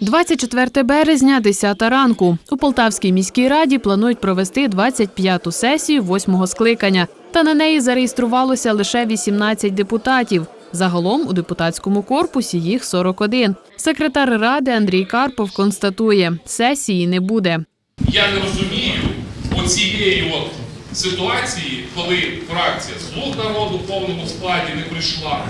24 березня, 10 ранку. У Полтавській міській раді планують провести 25-ту сесію восьмого скликання. Та на неї зареєструвалося лише 18 депутатів. Загалом у депутатському корпусі їх 41. Секретар ради Андрій Карпов констатує, сесії не буде. Я не розумію оцієї от ситуації, коли фракція «Слуг народу» в повному складі не прийшла,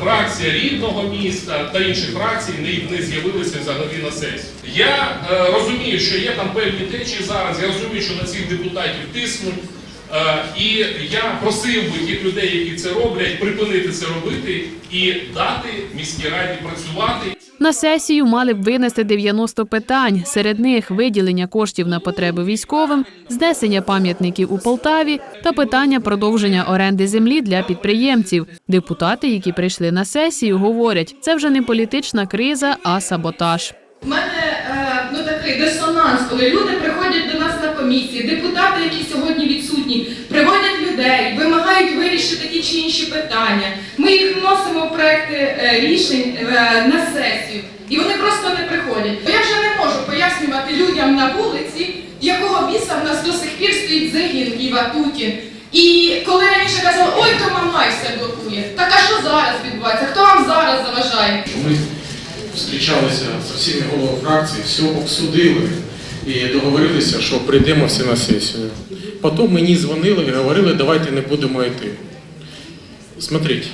фракція рідного міста та інші фракції не, не з'явилися взагалі на сесії. Я е, розумію, що є там певні течії зараз, я розумію, що на цих депутатів тиснуть. Е, і я просив би тих людей, які це роблять, припинити це робити і дати міській раді працювати На сесію мали б винести 90 питань. Серед них виділення коштів на потреби військовим, знесення пам'ятників у Полтаві та питання продовження оренди землі для підприємців. Депутати, які прийшли на сесію, говорять, це вже не політична криза, а саботаж. У мене е, ну такий дисонанс, коли люди приходять до нас на комісії, депутати, які сьогодні відсутні, приводять людей, вимагають вирішити ті чи інші питання. Ми їх вносимо в проекти е, рішень е, на сесію, і вони просто не приходять. Я вже не можу пояснювати людям на вулиці, якого біса в нас до сих пір стоїть загін і Ватутін. І коли раніше казали, ой, то Мамай все блокує. Так а що зараз відбувається? Хто вам зараз заважає? Ми зустрічалися з всіми головами фракцій, все обсудили і договорилися, що прийдемо всі на сесію. Потім мені дзвонили і говорили, давайте не будемо йти. Смотрите,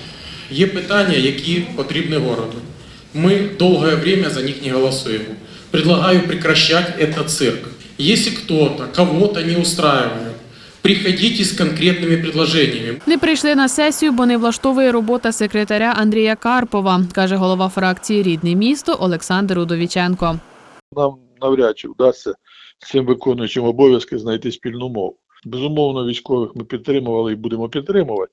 є питання, які потрібні городу. Ми довгое время за них не голосуємо. Предлагаю прекращать этот цирк. Если кто-то кого-то не устраивает, приходите с конкретными предложениями. Не прийшли на сесію, бо не влаштовує робота секретаря Андрія Карпова, каже голова фракції Рідне місто Олександр Удовіченко. нам навряд чи вдасться цим виконуючим обов'язки знайти спільну мову. Безумовно, військових ми підтримували і будемо підтримувати.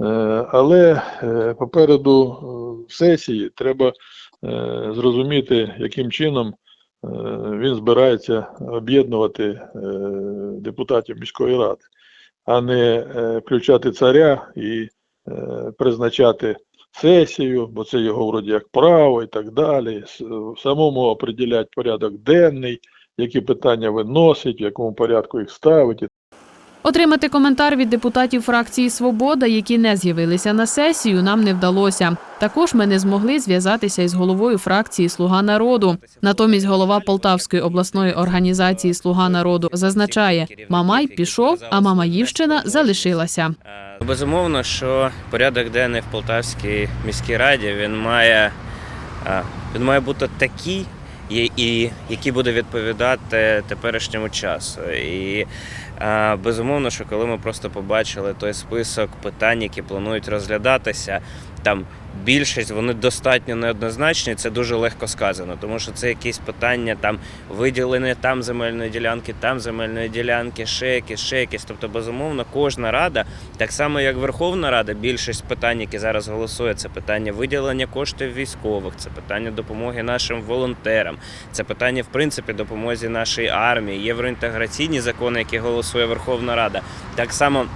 Е, Але е, попереду е, сесії треба зрозуміти, яким чином він збирається об'єднувати депутатів міської ради, а не включати царя і призначати сесію, бо це його вроді як право і так далі. С- Самому определяти порядок денний, які питання виносить, в якому порядку їх ставить. Отримати коментар від депутатів фракції Свобода, які не з'явилися на сесію, нам не вдалося. Також ми не змогли зв'язатися із головою фракції Слуга народу. Натомість голова Полтавської обласної організації Слуга народу зазначає, Мамай пішов, а Мамаївщина залишилася. Безумовно, що порядок денний в Полтавській міській раді він має, він має бути такий, і- які буде відповідати теперішньому часу. І е, безумовно, що коли ми просто побачили той список питань, які планують розглядатися, там більшість вони достатньо неоднозначні. Це дуже легко сказано, тому що це якісь питання там виділення там земельної ділянки, там земельної ділянки, ще якісь, ще якісь. Тобто, безумовно, кожна рада, так само як Верховна Рада, більшість питань, які зараз голосує, це питання виділення коштів військових, це питання допомоги нашим волонтерам, це питання, в принципі, допомозі нашій армії, євроінтеграційні закони, які голосує Верховна Рада. Так само.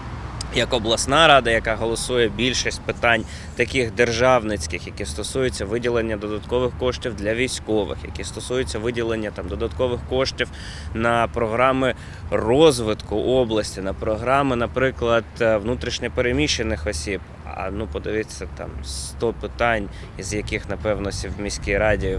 Як обласна рада, яка голосує більшість питань таких державницьких, які стосуються виділення додаткових коштів для військових, які стосуються виділення там додаткових коштів на програми розвитку області, на програми, наприклад, е, внутрішньопереміщених осіб. А ну подивіться там 100 питань, із яких напевно в міській раді,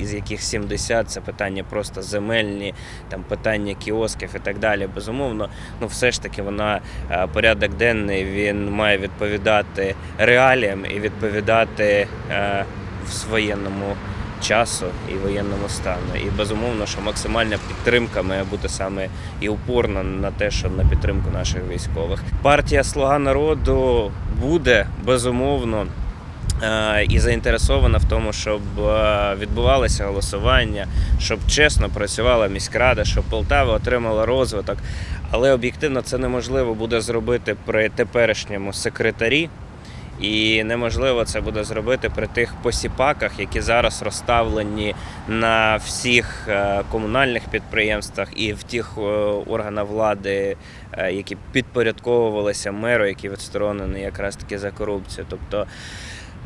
із яких 70 це питання просто земельні, там питання кіосків і так далі. Безумовно, ну все ж таки вона е, порядок денний він має відповідати реаліям і відповідати е, в воєнному часу і воєнному стану. І безумовно, що максимальна підтримка має бути саме і упорна на те, що на підтримку наших військових. Партія Слуга народу буде безумовно. Е, І заінтересована в тому, щоб е, відбувалося голосування, щоб чесно працювала міськрада, щоб Полтава отримала розвиток. Але об'єктивно це неможливо буде зробити при теперішньому секретарі, і неможливо це буде зробити при тих посіпаках, які зараз розставлені на всіх е, комунальних підприємствах і в тих органах влади, які підпорядковувалися меру, які відсторонені якраз таки за корупцію. Тобто,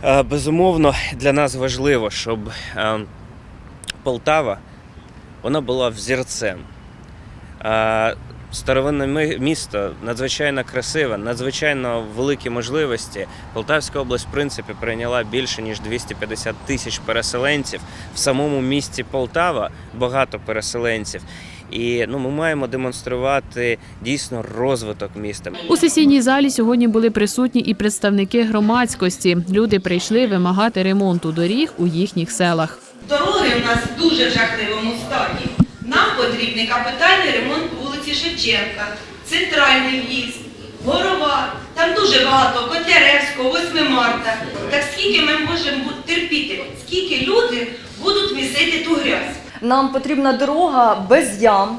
безумовно, для нас важливо, щоб. е, Полтава воно було взірцем. Старовинне місто надзвичайно красиве, надзвичайно великі можливості. Полтавська область, в принципі, прийняла більше ніж 250 тисяч переселенців. В самому місті Полтава багато переселенців. І ну, ми маємо демонструвати дійсно розвиток міста. У сесійній залі сьогодні були присутні і представники громадськості. Люди прийшли вимагати ремонту доріг у їхніх селах. Дороги у нас дуже в жахливому стані. Нам потрібний капітальний ремонт вулиці Шевченка, центральний в'їзд, Горова. Там дуже багато Котляревського, 8 марта. Так скільки ми можемо терпіти? Скільки люди будуть місити ту грязь? Нам потрібна дорога без ям,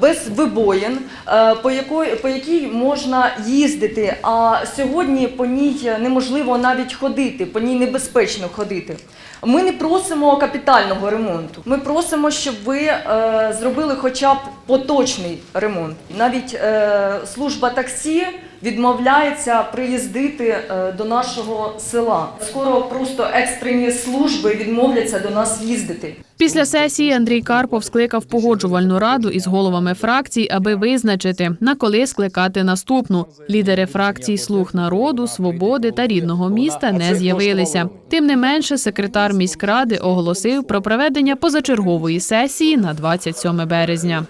без вибоїн, е, по якої по якій можна їздити. А сьогодні по ній неможливо навіть ходити, по ній небезпечно ходити. Ми не просимо капітального ремонту. Ми просимо, щоб ви е, зробили хоча б поточний ремонт. Навіть е, служба таксі відмовляється приїздити е, до нашого села. Скоро просто екстрені служби відмовляться до нас їздити. Після сесії Андрій Карпов скликав погоджувальну раду із головами фракцій, аби визначити, на коли скликати наступну. Лідери фракцій Слуг народу, свободи та рідного міста не з'явилися. Тим не менше, секретар міськради оголосив про проведення позачергової сесії на 27 березня.